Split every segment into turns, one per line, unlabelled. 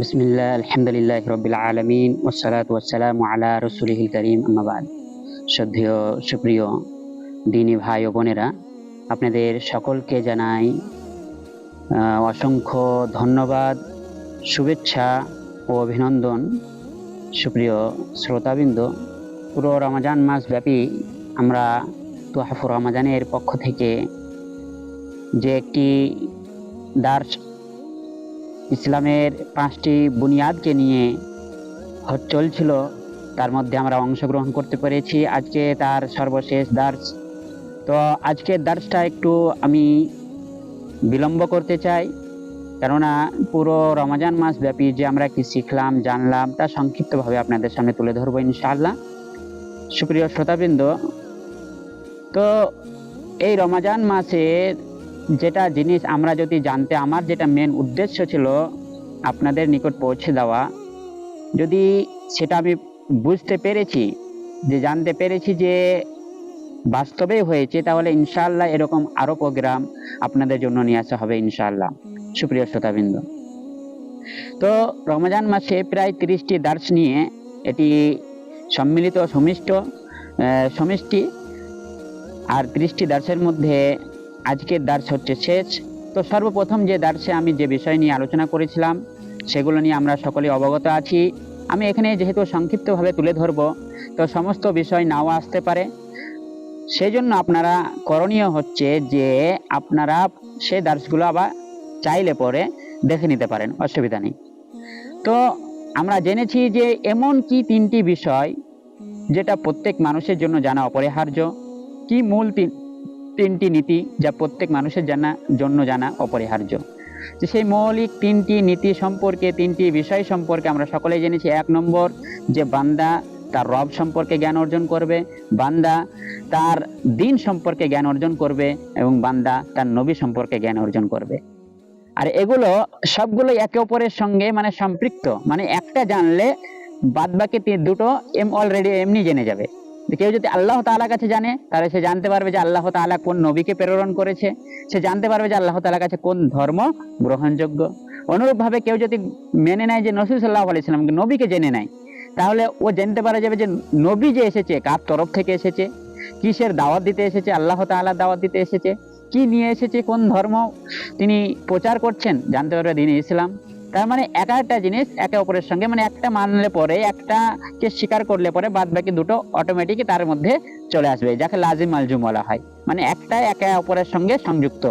বিসমিল্লাহ, আলহামদুলিল্লাহ রবিল আলমিন ওসালাত ওয়াসালাম আলা রসুলহিল করিম আমাবাদ শ্রদ্ধেয়, সুপ্রিয় দিনী ভাই ও বোনেরা, আপনাদের সকলকে জানাই অসংখ্য ধন্যবাদ, শুভেচ্ছা ও অভিনন্দন। সুপ্রিয় শ্রোতাবৃন্দ, পুরো রমাজান মাস ব্যাপী আমরা তোহাফুর রমাজানের পক্ষ থেকে যে একটি দার্স ইসলামের পাঁচটি বুনিয়াদকে নিয়ে চলছিল, তার মধ্যে আমরা অংশগ্রহণ করতে পেরেছি। আজকে তার সর্বশেষ দার্স। তো আজকের দার্সটা একটু আমি বিলম্ব করতে চাই, কেননা পুরো রমজান মাস ব্যাপী যে আমরা কি শিখলাম, জানলাম, তা সংক্ষিপ্তভাবে আপনাদের সামনে তুলে ধরবো ইনশাআল্লাহ। সুপ্রিয় শ্রোতাবৃন্দ, তো এই রমাজান মাসে যেটা জিনিস আমরা যদি জানতে, আমার যেটা মেন উদ্দেশ্য ছিল আপনাদের নিকট পৌঁছে দেওয়া, যদি সেটা আমি বুঝতে পেরেছি, যে জানতে পেরেছি যে বাস্তবে হয়েছে, তাহলে ইনশাআল্লাহ এরকম আরও প্রোগ্রাম আপনাদের জন্য নিয়ে আসা হবে ইনশাআল্লাহ। সুপ্রিয় শ্রোতাবৃন্দ। তো রমজান মাসে প্রায় তিরিশটি দার্স নিয়ে এটি সম্মিলিত সমিষ্ট সমষ্টি, আর ত্রিশটি দার্সের মধ্যে আজকের দার্স হচ্ছে শেষ। তো সর্বপ্রথম যে দার্সে আমি যে বিষয় নিয়ে আলোচনা করেছিলাম, সেগুলো নিয়ে আমরা সকলে অবগত আছি। আমি এখানে যেহেতু সংক্ষিপ্তভাবে তুলে ধরব, তো সমস্ত বিষয় নাও আসতে পারে। সেই জন্য আপনারা করণীয় হচ্ছে যে আপনারা সেই দার্সগুলো আবার চাইলে পরে দেখে নিতে পারেন, অসুবিধা নেই। তো আমরা জেনেছি যে এমন কি তিনটি বিষয় যেটা প্রত্যেক মানুষের জন্য জানা অপরিহার্য, কি মূল তিন তিনটি নীতি যা প্রত্যেক মানুষের জানা, জন্য জানা অপরিহার্য। যে সেই মৌলিক তিনটি নীতি সম্পর্কে, তিনটি বিষয় সম্পর্কে আমরা সকলেই জেনেছি। এক নম্বর, যে বান্দা তার রব সম্পর্কে জ্ঞান অর্জন করবে, বান্দা তার দিন সম্পর্কে জ্ঞান অর্জন করবে, এবং বান্দা তার নবী সম্পর্কে জ্ঞান অর্জন করবে। আর এগুলো সবগুলো একে অপরের সঙ্গে মানে সম্পৃক্ত। মানে একটা জানলে বাদ বাকি দুটো এম অলরেডি এমনি জেনে যাবে। কেউ যদি আল্লাহ তাআলার কাছে জানে, তাহলে সে জানতে পারবে যে আল্লাহ তাআলা কোন নবীকে প্রেরণ করেছে। সে জানতে পারবে যে আল্লাহ তাআলার কাছে কোন ধর্ম গ্রহণযোগ্য। অনুরূপ ভাবে কেউ যদি মেনে নেয় যে নসরুল সাল্লাহ আলাইসালাম নবীকে জেনে নেয়, তাহলে ও জানতে পারা যাবে যে নবী যে এসেছে, কার তরফ থেকে এসেছে, কিসের দাওয়াত দিতে এসেছে, আল্লাহ তাআলার দাওয়াত দিতে এসেছে, কি নিয়ে এসেছে, কোন ধর্ম তিনি প্রচার করছেন, জানতে পারবে দিন ইসলাম। তার মানে এক একটা জিনিস একে অপরের সঙ্গে মানে একটা মানলে পরে, একটাকে স্বীকার করলে পরে বাদ বাকি দুটো অটোমেটিক তার মধ্যে চলে আসবে, যাকে লাজিম আলজুম বলা হয়। মানে একটা একে অপরের সঙ্গে সংযুক্ত।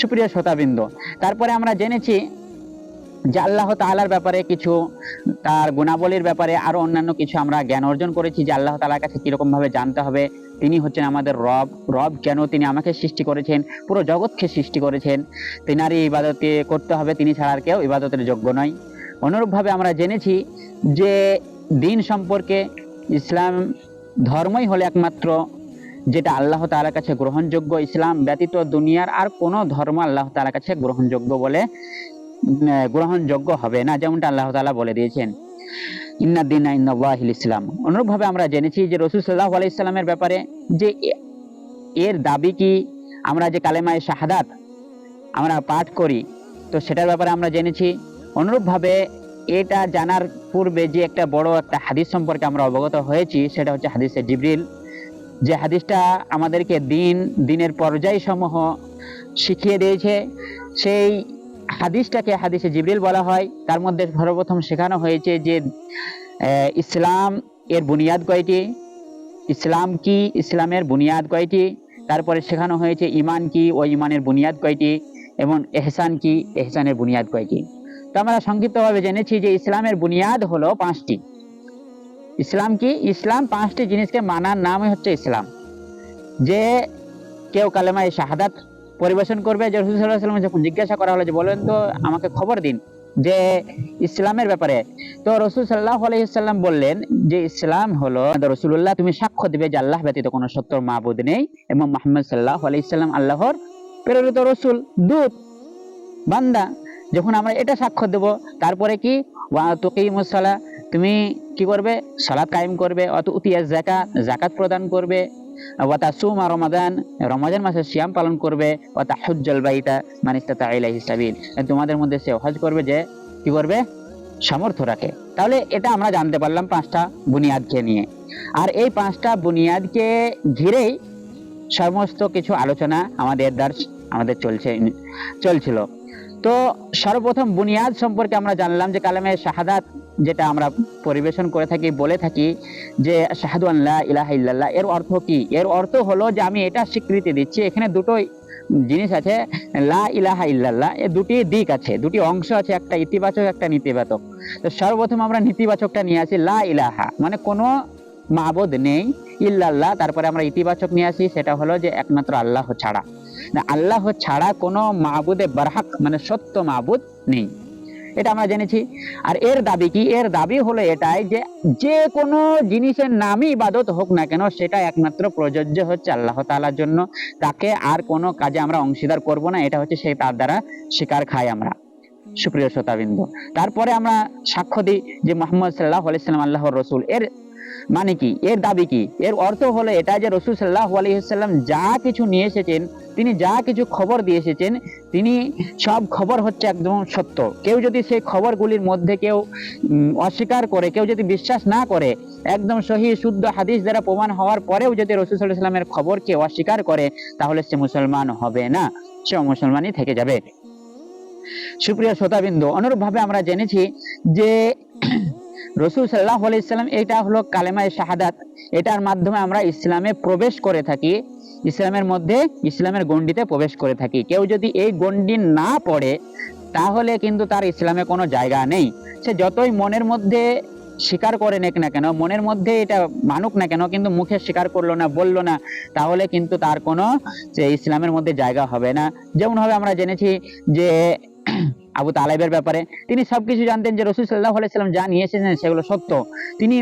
সুপ্রিয় শ্রোতাবৃন্দ, তারপরে আমরা জেনেছি যে আল্লাহ তাআলার ব্যাপারে কিছু, তার গুণাবলীর ব্যাপারে আরও অন্যান্য কিছু আমরা জ্ঞান অর্জন করেছি যে আল্লাহ তাআলার কাছে কীরকম ভাবে জানতে হবে। তিনি হচ্ছেন আমাদের রব। রব কেন তিনি আমাকে সৃষ্টি করেছেন? পুরো জগৎকে সৃষ্টি করেছেন। তিনারই ইবাদতে করতে হবে, তিনি ছাড়া আর কেউ ইবাদতের যোগ্য নয়। অনুরূপভাবে আমরা জেনেছি যে দিন সম্পর্কে ইসলাম ধর্মই হলো একমাত্র যেটা আল্লাহ তাআলার কাছে গ্রহণযোগ্য। ইসলাম ব্যতীত দুনিয়ার আর কোনো ধর্ম আল্লাহ তাআলার কাছে গ্রহণযোগ্য বলে গ্রহণযোগ্য হবে না, যেমনটা আল্লাহ তাআলা বলে দিয়েছেন। ইন্না দিন ইন্নাল্লাহিল ইসলাম। অনুরূপভাবে আমরা জেনেছি যে রসুল সাল্লাহ আলাইসাল্লামের ব্যাপারে যে এর দাবি কি, আমরা যে কালেমায় শাহাদাত আমরা পাঠ করি, তো সেটার ব্যাপারে আমরা জেনেছি। অনুরূপভাবে এটা জানার পূর্বে যে একটা বড় একটা হাদিস সম্পর্কে আমরা অবগত হয়েছি, সেটা হচ্ছে হাদিসে জিবরিল, যে হাদিসটা আমাদেরকে দিন, দিনের পর্যায় সমূহ শিখিয়ে দিয়েছে। সেই হাদিসটাকে হাদিসে জিবরিল বলা হয়। তার মধ্যে সর্বপ্রথম শেখানো হয়েছে যে ইসলাম এর বুনিয়াদ কয়টি? ইসলাম কি? ইসলামের বুনিয়াদ কয়টি? তারপরে শেখানো হয়েছে ইমান কি ও ইমানের বুনিয়াদ কয়টি? এবং এহসান কি? এহসানের বুনিয়াদ কয়টি? তো আমরা সংক্ষিপ্তভাবে জেনেছি যে ইসলামের বুনিয়াদ হলো পাঁচটি। ইসলাম কি? ইসলাম পাঁচটি জিনিসকে মানার নামই হচ্ছে ইসলাম। যে কেউ কালেমায় শাহাদাত পরিবেশন করবে, যে রসুল সাল্লাহ সাল্লাম যখন জিজ্ঞাসা করা হলো যে বলেন তো আমাকে খবর দিন যে ইসলামের ব্যাপারে। তো রসুল সাল্লাহ আলাইসাল্লাম বললেন যে ইসলাম হলো রসুল্লাহ তুমি সাক্ষ্য দিবে যে আল্লাহ ব্যতীত কোনো সত্য মাহবুদ নেই এবং মোহাম্মদ সাল্লাহ আলাইসাল্লাম আল্লাহর প্রেরিত রসুল, দূত, বান্দা। যখন আমরা এটা সাক্ষ্য দেব, তারপরে কি? ওয়া তুকিমুসসালা তুমি কি করবে? সালাত কায়েম করবে। অত উতিয়া জাকাত জাকাত প্রদান করবে। ওয়াতা সুমা রমাদান মাসে পালন করবে ওয়াতা বাইতা তোমাদের মধ্যে সে হজ করবে যে, কি করবে? সামর্থ্য রাখে। তাহলে এটা আমরা জানতে পারলাম পাঁচটা বুনিয়াদকে নিয়ে। আর এই পাঁচটা বুনিয়াদকে ঘিরেই সমস্ত কিছু আলোচনা আমাদের দার্স আমাদের চলছে, চলছিল। তো সর্বপ্রথম বুনিয়াদ সম্পর্কে আমরা জানলাম যে কালামে শাহাদাত যেটা আমরা পরিবেশন করে থাকি, বলে থাকি যে শাহাদু আল্লাহ ইলাহা ইল্লাল্লাহ। এর অর্থ কি? এর অর্থ হলো যে আমি এটা স্বীকৃতি দিচ্ছি। এখানে দুটোই জিনিস আছে, লা ইলাহা ইল্লাল্লাহ, এ দুটি দিক আছে, দুটি অংশ আছে, একটা ইতিবাচক, একটা নেতিবাচক। তো সর্বপ্রথম আমরা নেতিবাচকটা নিয়ে আসি, লা ইলাহা মানে কোনো মাবুদ নেই, ইল্লাল্লাহ, তারপরে আমরা ইতিবাচক নিয়ে আসি, সেটা হলো যে একমাত্র আল্লাহ ছাড়া। আল্লাহ ছাড়া কোনো মাবুদে বারহাক মানে সত্য মাবুদ নেই। এটা আমরা জেনেছি। আর এর দাবি কি? এর দাবি হলো এটাই যে যে কোনো জিনিসের নামই ইবাদত হোক না কেন, সেটা একমাত্র প্রযোজ্য হচ্ছে আল্লাহ তালার জন্য। তাকে আর কোনো কাজে আমরা অংশীদার করব না, এটা হচ্ছে সেই তার দ্বারা শিকার খাই আমরা। সুপ্রিয় শ্রোতাবৃন্দ, তারপরে আমরা সাক্ষ্য দিই যে মোহাম্মদ সাল্লাহ আলাইসাল্লাম আল্লাহর রসুল। এর মানে কি? এর দাবি কি? এর অর্থ হলো এটা যে রসুল সাল্লাহ আলাইসাল্লাম যা কিছু নিয়ে এসেছেন, তিনি যা কিছু খবর দিয়ে এসেছেন, তিনি সব খবর হচ্ছে একদম সত্য। কেউ যদি সেই খবরগুলির মধ্যে কেউ অস্বীকার করে, কেউ যদি বিশ্বাস না করে, একদম সহি শুদ্ধ হাদিস দ্বারা প্রমাণ হওয়ার পরেও যদি রসুল সাল্লাহ সাল্লামের খবরকে অস্বীকার করে, তাহলে সে মুসলমান হবে না, সে মুসলমানই থেকে যাবে। সুপ্রিয় শ্রোতাবিন্দু, অনুরূপভাবে আমরা জেনেছি যে রসুল সাল্লাহ আলাইসাল্লাম এটা হলো কালেমায় শাহাদাত। এটার মাধ্যমে আমরা ইসলামে প্রবেশ করে থাকি, ইসলামের মধ্যে ইসলামের গণ্ডিতে প্রবেশ করে থাকি। কেউ যদি এই গণ্ডি না পড়ে, তাহলে কিন্তু তার ইসলামে কোনো জায়গা নেই। সে যতই মনের মধ্যে স্বীকার করে নেক না কেন, মনের মধ্যে এটা মানুক না কেন, কিন্তু মুখে স্বীকার করল না, বলল না, তাহলে কিন্তু তার কোনো যে ইসলামের মধ্যে জায়গা হবে না। যেমন আমরা জেনেছি যে আবু তালেবের ব্যাপারে। তিনি সবকিছু জানতেন যে রসুল সাল্লাহ আলাইসাল্লাম যা নিয়ে এসেছেন সেগুলো সত্য। তিনি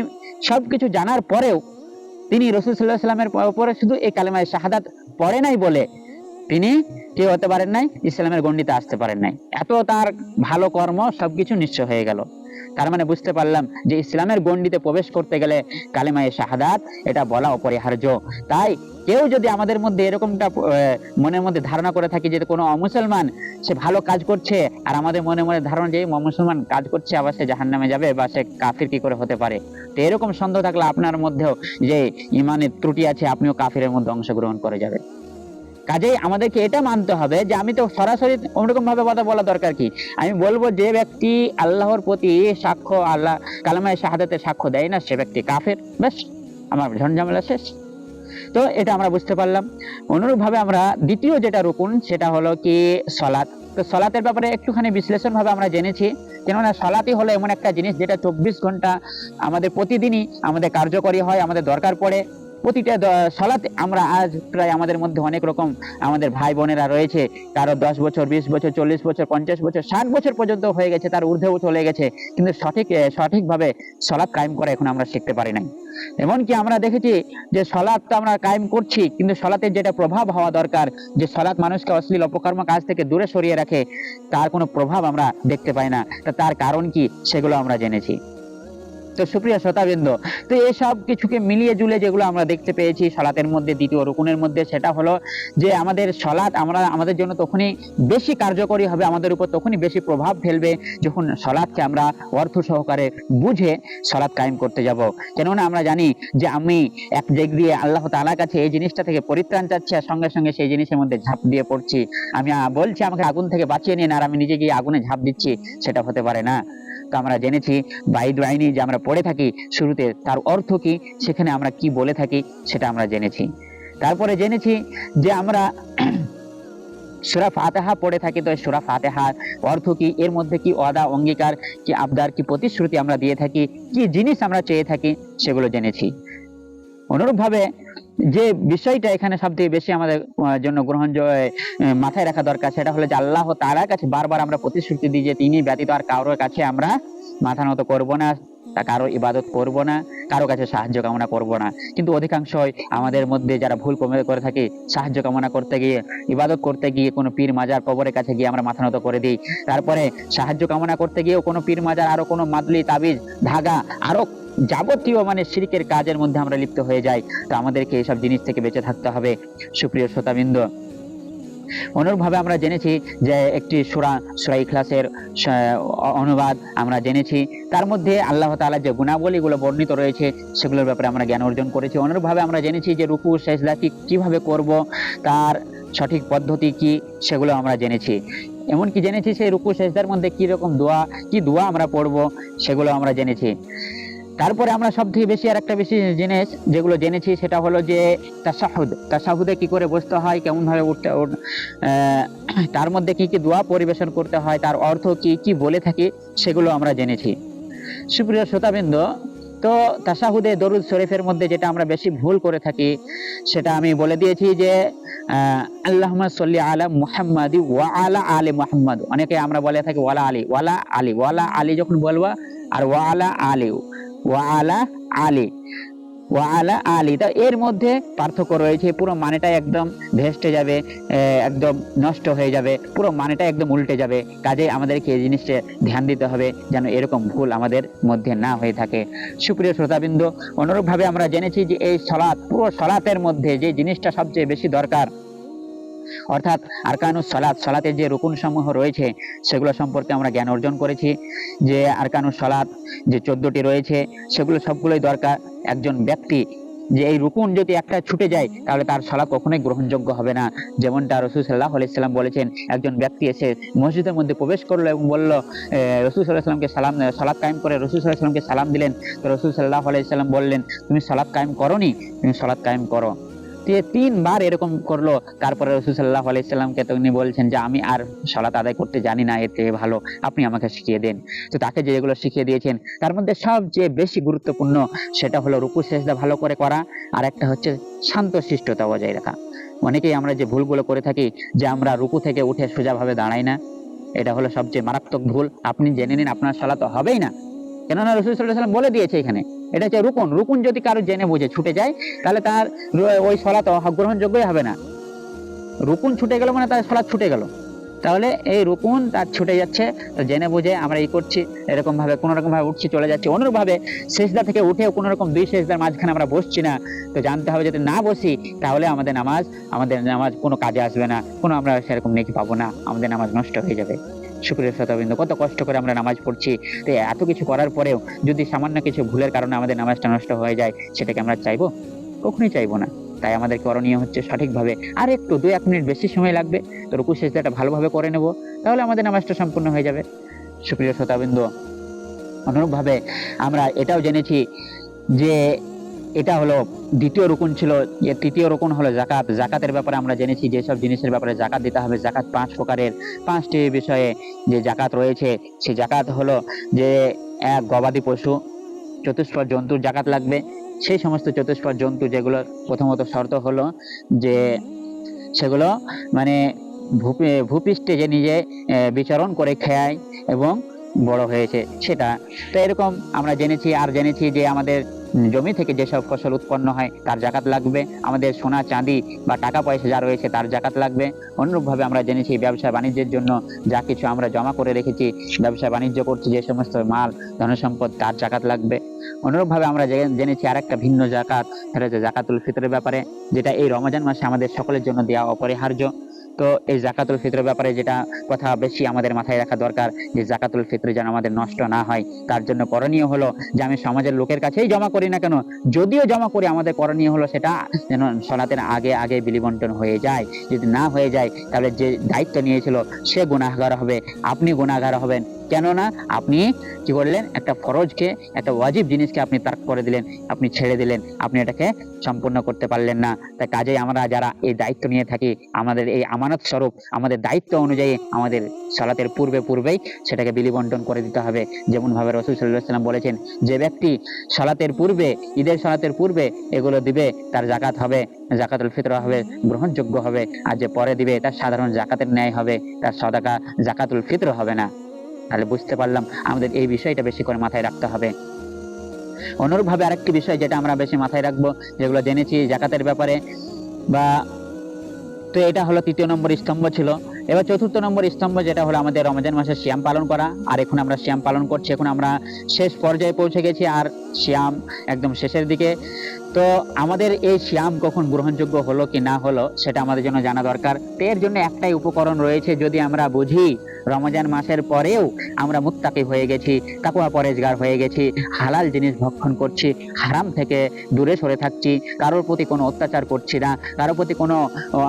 সবকিছু জানার পরেও তিনি রসুল সাল্লাহ সাল্লামের উপরে শুধু এই কালেমায় শাহাদাত পড়ে নাই বলে তিনি কেউ হতে পারেন নাই, ইসলামের গণ্ডিতে আসতে পারেন নাই। এত তার ভালো কর্ম সবকিছু নিশ্চয় হয়ে গেল। তার মানে বুঝতে পারলাম যে ইসলামের গণ্ডিতে প্রবেশ করতে গেলে কালেমায় শাহাদাত, এটা বলা অপরিহার্য। তাই কেউ যদি আমাদের মধ্যে এরকমটা মনের মধ্যে ধারণা করে থাকি যে কোনো অমুসলমান সে ভালো কাজ করছে, আর আমাদের মনে মনে ধারণা যে মুসলমান কাজ করছে, আবার সে জাহান্নামে যাবে বা সে কাফির কি করে হতে পারে? তো এরকম সন্দেহ থাকলে আপনার মধ্যেও যে ইমানের ত্রুটি আছে, আপনিও কাফিরের মধ্যে অংশগ্রহণ করে যাবে কাজেই আমাদেরকে এটা মানতে হবে যে আমি তো সরাসরি ওরকম ভাবে কথা বলা দরকার কি? আমি বলব যে ব্যক্তি আল্লাহর প্রতি সাক্ষ্য, আল্লাহ কালামায় শাহাদাতে সাক্ষ্য দেয় না, সে ব্যক্তি কাফের। বেশ আমার ঝঞ্ঝামেলা শেষ। তো এটা আমরা বুঝতে পারলাম। অনুরূপভাবে আমরা দ্বিতীয় যেটা রুকুন, সেটা হলো কি সলাৎ। তো সলাতের ব্যাপারে একটুখানি বিশ্লেষণ ভাবে আমরা জেনেছি। কেননা সলাতই হলো এমন একটা জিনিস যেটা চব্বিশ ঘণ্টা আমাদের প্রতিদিনই আমাদের কার্যকরী হয়, আমাদের দরকার পড়ে। প্রতিটা সলাতে আমরা আজ প্রায় আমাদের মধ্যে অনেক রকম আমাদের ভাই বোনেরা রয়েছে। কারও দশ বছর, বিশ বছর, চল্লিশ বছর, পঞ্চাশ বছর, ষাট বছর পর্যন্ত হয়ে গেছে, তার ঊর্ধ্বেও চলে গেছে। কিন্তু সঠিক সঠিকভাবে সলাৎ কায়েম করা এখন আমরা শিখতে পারি নাই। এমনকি আমরা দেখেছি যে সলাৎ তো আমরা কায়েম করছি, কিন্তু সলাতের যেটা প্রভাব হওয়া দরকার, যে সলাৎ মানুষকে অশ্লীল অপকর্ম কাজ থেকে দূরে সরিয়ে রাখে, তার কোনো প্রভাব আমরা দেখতে পাই না। তা তার কারণ কি, সেগুলো আমরা জেনেছি। তো সুপ্রিয় শ্রোতাবৃন্দ, তো এসব কিছুকে মিলিয়ে জুলে যেগুলো আমরা দেখতে পেয়েছি সলাতের মধ্যে, দ্বিতীয় রুকুনের মধ্যে, সেটা হলো যে আমাদের সলাৎ আমরা, আমাদের জন্য তখনই বেশি কার্যকরী হবে, আমাদের উপর তখনই বেশি প্রভাব ফেলবে যখন সলাৎকে আমরা অর্থ সহকারে বুঝে সলাৎ কায়েম করতে যাব। কেননা আমরা জানি যে আমি এক দিক দিয়ে আল্লাহ তাআলার কাছে এই জিনিসটা থেকে পরিত্রাণ চাচ্ছি আর সঙ্গে সঙ্গে সেই জিনিসের মধ্যে ঝাঁপ দিয়ে পড়ছি। আমি বলছি আমাকে আগুন থেকে বাঁচিয়ে নিন আর আমি নিজে গিয়ে আগুনে ঝাঁপ দিচ্ছি, সেটা হতে পারে না। তো আমরা জেনেছি বাইদ আইনি যে আমরা পড়ে থাকি শুরুতে, তার অর্থ কি? সেখানে আমরা কি বলে থাকি সেটা আমরা জেনেছি। তারপরে জেনেছি যে আমরা সুরা ফাতেহা পড়ে থাকি, তো সুরা ফাতেহার অর্থ কি? এর মধ্যে কি অদা অঙ্গীকার, কি আবদার, কি প্রতিশ্রুতি আমরা দিয়ে থাকি? কি জিনিস আমরা চেয়ে থাকি সেগুলো জেনেছি। অনুরূপভাবে যে বিষয়টা এখানে সব থেকে বেশি আমাদের জন্য গ্রহণ মাথায় রাখা দরকার, সেটা হলো যে আল্লাহ তাআলার কাছে বারবার আমরা প্রতিশ্রুতি দিই যে তিনি ব্যতীত আর কারোর কাছে আমরা মাথা নত করব না। তা কারও ইবাদত করব না, কারও কাছে সাহায্য কামনা করব না। কিন্তু অধিকাংশই আমাদের মধ্যে যারা ভুল কমে করে থাকি, সাহায্য কামনা করতে গিয়ে, ইবাদত করতে গিয়ে কোনো পীর মাজার কবরের কাছে গিয়ে আমরা মাথা নত করে দিই। তারপরে সাহায্য কামনা করতে গিয়েও কোনো পীর মাজার, আরও কোনো মাদলি, তাবিজ, ধাগা, আরও যাবতীয় মানে শিরিকের কাজের মধ্যে আমরা লিপ্ত হয়ে যাই। তো আমাদেরকে এইসব জিনিস থেকে বেঁচে থাকতে হবে। সুপ্রিয় শ্রোতাবৃন্দ অনুরূপভাবে আমরা জেনেছি যে একটি সুরা সুরা ইখলাসের অনুবাদ আমরা জেনেছি। তার মধ্যে আল্লাহ তাআলা যে গুণাবলীগুলো বর্ণিত রয়েছে, সেগুলোর ব্যাপারে আমরা জ্ঞান অর্জন করেছি। অনুরূপভাবে আমরা জেনেছি যে রুকু সেজদা কি কীভাবে করব, তার সঠিক পদ্ধতি কি, সেগুলো আমরা জেনেছি। এমনকি জেনেছি সেই রুকু শেষদার মধ্যে কি রকম দোয়া, কি দোয়া আমরা পড়ব, সেগুলো আমরা জেনেছি। তারপরে আমরা সব থেকে বেশি আর একটা বেশি জিনিস যেগুলো জেনেছি সেটা হলো যে তাসাহুদ তাসাহুদে কি করে বসতে হয়, কেমনভাবে উঠতে উঠ- তার মধ্যে কি কি দোয়া পরিবেশন করতে হয়, তার অর্থ কি কি বলে থাকি, সেগুলো আমরা জেনেছি। সুপ্রিয় শ্রোতাবৃন্দ, তো তাসাহুদে দরুদ শরীফের মধ্যে যেটা আমরা বেশি ভুল করে থাকি, সেটা আমি বলে দিয়েছি যে আল্লাহ সল্লি আলা মুহাম্মাদি ওয়া আলা আলী মুহাম্মদ। অনেকে আমরা বলে থাকি ওয়ালা আলী ওয়ালা আলী ওয়ালা আলী যখন বলব, আর ওয়ালা আলী ওয়ালা আলী ওয়ালা আলী। তা এর মধ্যে পার্থক্য রয়েছে, পুরো মানেটা একদম ভেস্টে যাবে একদম নষ্ট হয়ে যাবে, পুরো মানেটা একদম উল্টে যাবে। কাজে আমাদেরকে এই জিনিসটা ধ্যান দিতে হবে, যেন এরকম ভুল আমাদের মধ্যে না হয়ে থাকে। সুপ্রিয় শ্রোতাবৃন্দ, অনুরূপভাবে আমরা জেনেছি যে এই সলাৎ, পুরো সলাতের মধ্যে যে জিনিসটা সবচেয়ে বেশি দরকার অর্থাৎ আরকানুস সলাৎ সলাতের যে রুকুন সমূহ রয়েছে, সেগুলো সম্পর্কে আমরা জ্ঞান অর্জন করেছি। যে আরকানুস সলাৎ যে চোদ্দটি রয়েছে, সেগুলো সবগুলোই দরকার একজন ব্যক্তি। যে এই রুকুন যদি একটা ছুটে যায়, তাহলে তার সলা কখনোই গ্রহণযোগ্য হবে না। যেমনটা রসুল সাল্লাহ আলাইসাল্লাম বলেছেন, একজন ব্যক্তি এসে মসজিদের মধ্যে প্রবেশ করল এবং বলল রসুল সাল্লাহ সাল্লামকে সালাম সালাদ কায়েম করে রসুল সাল্লাহ সাল্লামকে সালাম দিলেন। তো রসুল সাল্লাহ আলাইসাল্লাম বললেন, তুমি সালাদ কায়েম করনি? তুমি সালাদ কায়েম করো। তিনবার এরকম করল। তারপরে রসুল সাল্লাহ আলাইসাল্লামকে তো উনি বলছেন যে, আমি আর সালাত আদায় করতে জানি না, এর থেকে ভালো। আপনি আমাকে শিখিয়ে দেন। তো তাকে যেগুলো শিখিয়ে দিয়েছেন, তার মধ্যে সবচেয়ে বেশি গুরুত্বপূর্ণ সেটা হলো রুকু সেজদা ভালো করে করা, আর একটা হচ্ছে শান্ত শিষ্টতা বজায় রাখা। অনেকেই আমরা যে ভুলগুলো করে থাকি, যে আমরা রুকু থেকে উঠে সোজাভাবে দাঁড়াই না, এটা হলো সবচেয়ে মারাত্মক ভুল। আপনি জেনে নিন আপনার সালা তো হবেই না। কেননা রসুল সাল্লাম বলে দিয়েছে এখানে। এটা হচ্ছে রুকুন। রুকুন যদি কারও জেনে বুঝে ছুটে যায়, তাহলে তার ওই সলা তো গ্রহণযোগ্যই হবে না। রুকুন ছুটে গেল মানে তার সলা ছুটে গেল। তাহলে এই রুকুন তার ছুটে যাচ্ছে, তো জেনে বুঝে আমরা এই করছি এরকম ভাবে কোনো রকম ভাবে উঠছি, চলে যাচ্ছি। অনুরূপ ভাবে সেজদা থেকে উঠেও কোনোরকম দুই শেষদার মাঝখানে আমরা বসছি না। তো জানতে হবে যদি না বসি, তাহলে আমাদের নামাজ আমাদের নামাজ কোনো কাজে আসবে না। কোনো আমরা সেরকম নেকি পাবো না। আমাদের নামাজ নষ্ট হয়ে যাবে। শুক্রিয়া শ্রোতাবৃন্দ কত কষ্ট করে আমরা নামাজ পড়ছি। তো এত কিছু করার পরেও যদি সামান্য কিছু ভুলের কারণে আমাদের নামাজটা নষ্ট হয়ে যায়, সেটাকে আমরা চাইব? কখনোই চাইব না। তাই আমাদের করণীয় হচ্ছে সঠিকভাবে আর একটু দু এক মিনিট বেশি সময় লাগবে। তো রুকু সেজদাটা ভালোভাবে করে নেব, তাহলে আমাদের নামাজটা সম্পূর্ণ হয়ে যাবে। সুপ্রিয় শ্রোতাবৃন্দ অনুরূপভাবে আমরা এটাও জেনেছি যে এটা হলো দ্বিতীয় রুকুন ছিল এর তৃতীয় রুকুন হলো জাকাত জাকাতের ব্যাপারে আমরা জেনেছি যেসব জিনিসের ব্যাপারে জাকাত দিতে হবে। জাকাত পাঁচ প্রকারের, পাঁচটি বিষয়ে যে জাকাত রয়েছে, সেই জাকাত হলো যে এক, গবাদি পশু, চতুষ্পদ জন্তুর জাকাত লাগবে। সেই সমস্ত চতুষ্পদ জন্তু যেগুলো প্রথমত শর্ত হলো যে সেগুলো মানে ভূপি- ভূপৃষ্ঠে যে নিজে বিচরণ করে খেয়ায় এবং বড় হয়েছে সেটা। তো এরকম আমরা জেনেছি, আর জেনেছি যে আমাদের জমি থেকে যেসব ফসল উৎপন্ন হয়, তার জাকাত লাগবে। আমাদের সোনা, চাঁদি বা টাকা পয়সা যা রয়েছে, তার জাকাত লাগবে। অনুরূপভাবে আমরা জেনেছি ব্যবসা বাণিজ্যের জন্য যা কিছু আমরা জমা করে রেখেছি, ব্যবসা বাণিজ্য করছি যে সমস্ত মাল, ধনসম্পদ, তার জাকাত লাগবে। অনুরূপভাবে আমরা জেনেছি আরেকটা ভিন্ন জাকাত, সেটা হচ্ছে জাকাতুল ফিতরের ব্যাপারে, যেটা এই রমজান মাসে আমাদের সকলের জন্য দেওয়া অপরিহার্য। তো এই জাকাতুল ফিতরের ব্যাপারে যেটা কথা বেশি আমাদের মাথায় রাখা দরকার যে জাকাতুল ফিতর যেন আমাদের নষ্ট না হয়। তার জন্য করণীয় হলো যে আমি সমাজের লোকের কাছেই জমা করি না কেন? যদিও জমা করি, আমাদের করণীয় হলো সেটা যেন সনাতের আগে আগে বিলিবন্টন হয়ে যায়। যদি না হয়ে যায়, তাহলে যে দায়িত্ব নিয়েছিল, সে গুণাগার হবে। আপনি গুণাগার হবেন। কেননা আপনি কি করলেন? একটা ফরজকে, একটা ওয়াজিব জিনিসকে আপনি তার্ক করে দিলেন, আপনি ছেড়ে দিলেন, আপনি এটাকে সম্পূর্ণ করতে পারলেন না। তাই কাজেই আমরা যারা এই দায়িত্ব নিয়ে থাকি, আমাদের এই আমানত স্বরূপ, আমাদের দায়িত্ব অনুযায়ী আমাদের সালাতের পূর্বে পূর্বেই সেটাকে বিলি বন্টন করে দিতে হবে। যেমন ভাবে রসুল সাল্লাহ সাল্লাম বলেছেন, যে ব্যক্তি সালাতের পূর্বে, ঈদের সালাতের পূর্বে এগুলো দিবে, তার জাকাত হবে জাকাতুল ফিতর হবে, গ্রহণযোগ্য হবে। আর যে পরে দিবে, তার সাধারণ জাকাতের ন্যায় হবে, তার সদাকা জাকাতুল ফিতর হবে না। তাহলে বুঝতে পারলাম আমাদের এই বিষয়টা বেশি করে মাথায় রাখতে হবে। অনুরূপভাবে আরেকটি বিষয় যেটা আমরা বেশি মাথায় রাখব, যেগুলো জেনেছি জাকাতের ব্যাপারে, বা তো এটা হলো তৃতীয় নম্বর স্তম্ভ ছিল। এবার চতুর্থ নম্বর স্তম্ভ যেটা হলো আমাদের রমজান মাসে শ্যাম পালন করা। আর এখন আমরা শ্যাম পালন করছি, এখন আমরা শেষ পর্যায়ে পৌঁছে গেছি, আর শ্যাম একদম শেষের দিকে।
তো আমাদের এই শ্যাম কখন গ্রহণযোগ্য হলো কি না হলো সেটা আমাদের জন্য জানা দরকার। এর জন্য একটাই উপকরণ রয়েছে, যদি আমরা বুঝি, রমজান মাসের পরেও আমরা মুত্তাকি হয়ে গেছি তাকুয়া পরেজগার হয়ে গেছি, হালাল জিনিস ভক্ষণ করছি, হারাম থেকে দূরে সরে থাকছি, কারোর প্রতি কোনো অত্যাচার করছি না, কারোর প্রতি কোনো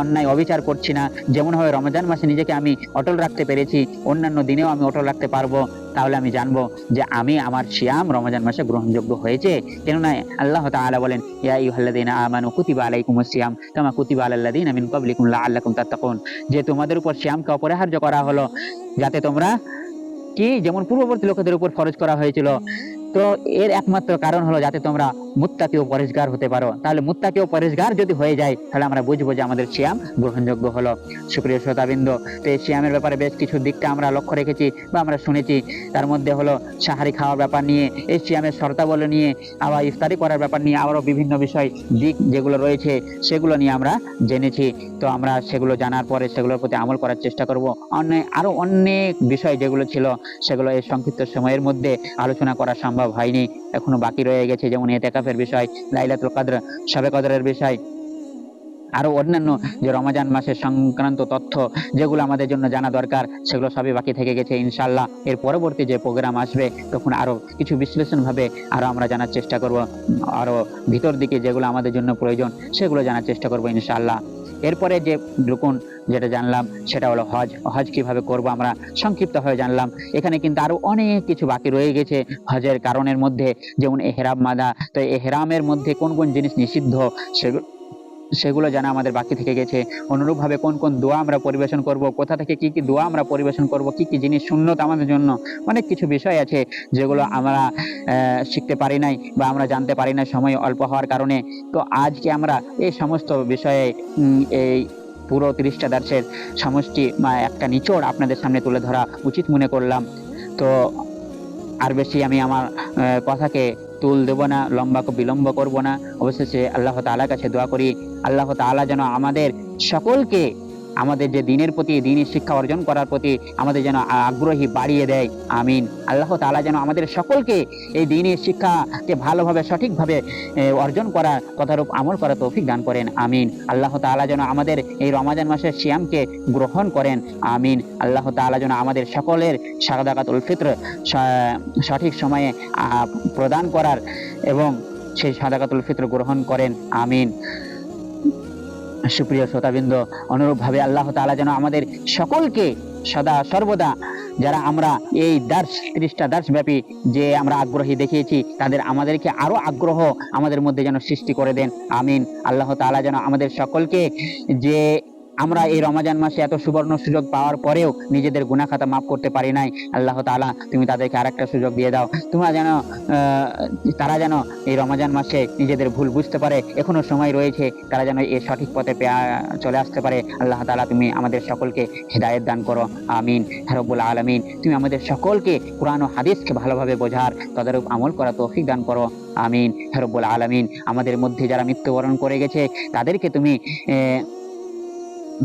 অন্যায় অবিচার করছি না যেমনভাবে রমজান মাসে নিজেকে আমি অটল রাখতে পেরেছি, অন্যান্য দিনেও আমি অটল রাখতে পারব তাহলে আমি জানব যে আমি আমার শিয়াম রমজান মাসে গ্রহণযোগ্য হয়েছে। কেননা আল্লাহ তাআলা বলেন, ইয়া আইয়ুহাল্লাযীনা আমানু কুতিবা আলাইকুমুস সিয়াম কামা কুতিবা আমিন মিন ক্বাবলিকুম লাআল্লাকুম তাত্তাকুন। যে তোমাদের উপর সিয়ামকে অপরিহার্য করা হলো, যাতে তোমরা কি, যেমন পূর্ববর্তী লোকেদের উপর খরচ করা হয়েছিল, তো এর একমাত্র কারণ হলো যাতে তোমরা মুত্তাকি ও পরিষ্কার হতে পারো। তাহলে মুত্তাকি ও পরিষ্কার যদি হয়ে যায়, তাহলে আমরা বুঝব যে আমাদের সিয়াম গ্রহণযোগ্য হলো। সুপ্রিয় শ্রোতাবৃন্দ, তো এই সিয়ামের ব্যাপারে বেশ কিছু দিকটা আমরা লক্ষ্য রেখেছি বা আমরা শুনেছি। তার মধ্যে হলো সাহারি খাওয়ার ব্যাপার নিয়ে, এই সিয়ামের শর্তাবলী নিয়ে, আবার ইফতারি করার ব্যাপার নিয়ে আবারও বিভিন্ন বিষয়, দিক যেগুলো রয়েছে, সেগুলো নিয়ে আমরা জেনেছি। তো আমরা সেগুলো জানার পরে সেগুলোর প্রতি আমল করার চেষ্টা করব। অনেক আরও অনেক বিষয় যেগুলো ছিল, সেগুলো এই সংক্ষিপ্ত সময়ের মধ্যে আলোচনা করা সম্ভব হয়নি, এখনও বাকি রয়ে গেছে, যেমন এতেকাফের বিষয়, লাইলাতুল কাদর, শবে কদরের বিষয়। আরও অন্যান্য যে রমজান মাসের সংক্রান্ত তথ্য যেগুলো আমাদের জন্য জানা দরকার, সেগুলো সবই বাকি থেকে গেছে ইনশাল্লাহ এর পরবর্তী যে প্রোগ্রাম আসবে, তখন আরও কিছু বিশ্লেষণভাবে আরও আরও আমরা জানার চেষ্টা করব। আরও ভিতর দিকে যেগুলো আমাদের জন্য প্রয়োজন, সেগুলো জানার চেষ্টা করব ইনশাল্লাহ এরপরে যে রুকুন যেটা জানলাম, সেটা হলো হজ। হজ কীভাবে করব আমরা সংক্ষিপ্ত হয়ে জানলাম। এখানে কিন্তু আরও অনেক কিছু বাকি রয়ে গেছে হজের কারণের মধ্যে, যেমন এহরাম মাদা। তো এহরামের মধ্যে কোন কোন জিনিস নিষিদ্ধ? সেগুলো সেগুলো জানা আমাদের বাকি থেকে গেছে। অনুরূপভাবে কোন কোন দোয়া আমরা পরিবেশন করব, কোথা থেকে কি কি দোয়া আমরা পরিবেশন করব, কি কি জিনিস শূন্যত আমাদের জন্য, অনেক কিছু বিষয় আছে যেগুলো আমরা শিখতে পারি নাই বা আমরা জানতে পারি না সময় অল্প হওয়ার কারণে। তো আজকে আমরা এই সমস্ত বিষয়ে এই পুরো তিরিশটা দার্সের সমষ্টি বা একটা নিচড় আপনাদের সামনে তুলে ধরা উচিত মনে করলাম। তো আর বেশি আমি আমার কথাকে তুল দেব না লম্বা বিলম্ব করব না। অবশেষে আল্লাহ তাআলার কাছে দোয়া করি। আল্লাহ তাআলা যেন আমাদের সকলকে আমাদের যে দিনের প্রতি, দিনের শিক্ষা অর্জন করার প্রতি আমাদের যেন আগ্রহী বাড়িয়ে দেয়। আমিন। আল্লাহ তাআলা যেন আমাদের সকলকে এই দিনের শিক্ষাকে ভালোভাবে, সঠিকভাবে অর্জন করার তথারূপ আমল করার তৌফিক দান করেন। আমিন। আল্লাহ তাআলা যেন আমাদের এই রমাজান মাসের সিয়ামকে গ্রহণ করেন। আমিন। আল্লাহ তাআলা যেন আমাদের সকলের সাদাকাতুল ফিত্র স- সঠিক সময়ে প্রদান করার এবং সেই সাদাকাতুল ফিত্র গ্রহণ করেন। আমিন। সুপ্রিয় শ্রোতাবৃন্দ, অনুরূপভাবে আল্লাহ তালা যেন আমাদের সকলকে সদা সর্বদা যারা আমরা এই দার্স ত্রিশটা দার্স ব্যাপী যে আমরা আগ্রহী দেখিয়েছি, তাদের আমাদেরকে আরও আগ্রহ আমাদের মধ্যে যেন সৃষ্টি করে দেন। আমিন। আল্লাহ তালা যেন আমাদের সকলকে যে আমরা এই রমাজান মাসে এত সুবর্ণ সুযোগ পাওয়ার পরেও নিজেদের গুনাহ খাতা মাফ করতে পারি নাই। আল্লাহ তাআলা, তুমি তাদেরকে আরেকটা সুযোগ দিয়ে দাও। তোমরা যেন তারা যেন এই রমাজান মাসে নিজেদের ভুল বুঝতে পারে। এখনও সময় রয়েছে, তারা যেন এই সঠিক পথে চলে আসতে পারে। আল্লাহ তাআলা, তুমি আমাদের সকলকে হেদায়েত দান করো। আমিন। রব্বুল আলামিন। তুমি আমাদের সকলকে কোরআন ও হাদিসকে ভালোভাবে বোঝার তদারূপ আমল করা তৌফিক দান করো। আমিন। রব্বুল আলামিন। আমাদের মধ্যে যারা মৃত্যুবরণ করে গেছে, তাদেরকে তুমি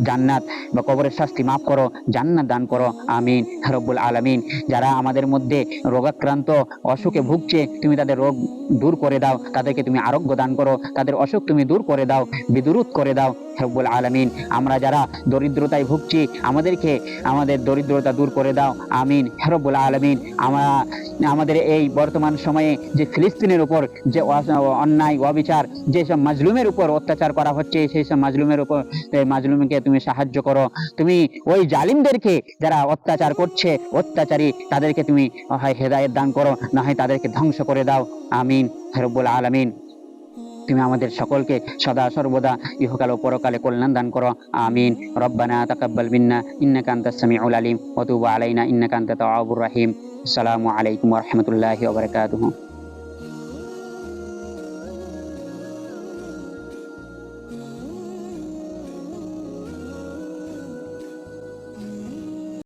জান্নাত বা কবরের শাস্তি মাফ করো, জান্নাত দান করো, আমিন রব্বুল আলামিন। যারা আমাদের মধ্যে রোগাক্রান্ত, অসুখে ভুগছে, তুমি তাদের রোগ দূর করে দাও। তাদেরকে তুমি আরোগ্য দান করো। তাদের অসুখ তুমি দূর করে দাও। বিদুরুত করে দাও। রব্বুল আলামিন, আমরা যারা দরিদ্রতায় ভুগছি, আমাদেরকে, আমাদের দরিদ্রতা দূর করে দাও। আমিন। রব্বুল আলামিন, আমরা, আমাদের এই বর্তমান সময়ে যে ফিলিস্তিনের উপর যে অন্যায়, অবিচার, যেসব মাজলুমের উপর অত্যাচার করা হচ্ছে সেই সব মাজলুমের উপর মাজলুমকে তুমি সাহায্য করো। তুমি ওই জালিমদেরকে যারা অত্যাচার করছে, অত্যাচারী, তাদেরকে তুমি, হয় হেদায়েত দান করো, না হয় তাদেরকে ধ্বংস করে দাও। আমিন হেরবুল আলামিন। তুমি আমাদের সকলকে সদা, সর্বদা, ইহকাল ও পরকালে কল্যাণ দান করো। আমিন। রব্বানা তাকাব্বাল মিন্না, ইন্নাকা আনতাস সামিউল আলিম। ওয়া তুব আলাইনা, ইন্নাকা আনতাত তাওয়াবুর রাহিম। আসসালামু আলাইকুম ওয়া রাহমাতুল্লাহি ওয়া বারাকাতুহু।